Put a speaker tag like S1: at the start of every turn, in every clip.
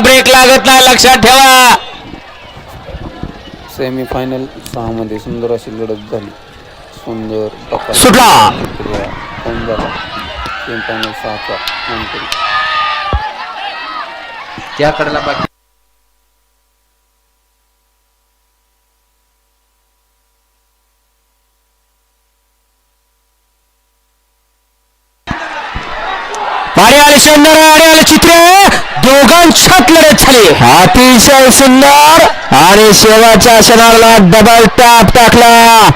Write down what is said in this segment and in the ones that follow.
S1: Break लागत नाही लक्षात ठेवा.
S2: सेमी फायनल सहा मध्ये सुंदर अशी लढत झाली. सुंदर टप्पा
S1: सुटला.
S2: झाला सहाचा
S3: त्याकडला बाकी
S1: पाणी आले सुंदर आणि आले चित्र. अतिशय सुंदर आणि शेवटच्या क्षणाला डबल टॅप टाकला.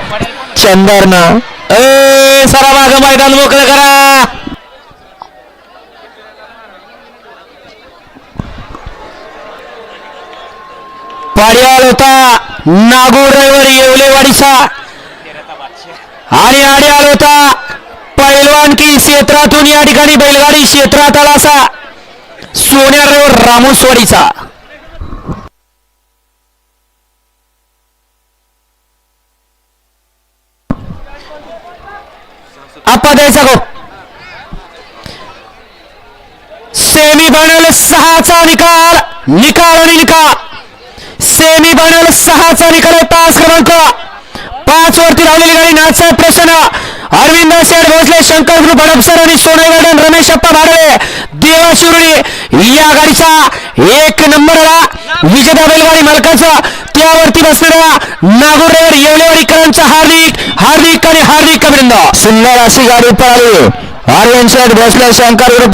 S1: चंदरनं. ए सरा माग मैदान मोकळं करा. पाडियाल होता. नागूर रविवार येवलेवाडीचा आणि आडियाल होता. पैलवानकी क्षेत्रातून या ठिकाणी बैलगाडी क्षेत्रात आला असा. सोन्याराव रविवार रामोसवाडीचा आपा द्यायचा गो. सेमी फायनल सहाचा निकाल निकाल आणि निकाल. सेमी फायनल सहाचा निकाल आहे तास क्रमांक. पाच वरती लावलेली गाडी नाचा प्रसन्न. अरविंद शेठ भोसले शंकर ग्रुप हडपसर आणि सोने गार्डन रमेश अप्पा भाडवे देवा शिवडी या गाडीचा एक नंबरला विजेता बैलगाडी मालकाचा त्यावरती बसलेला नागोरेवर येवलेवाडीकरांचा हार्दिक हार्दिक आणि हार्दिक अभिनंदन. सुंदर अशी गाडी पळाली. अरविंद शेठ भोसले शंकर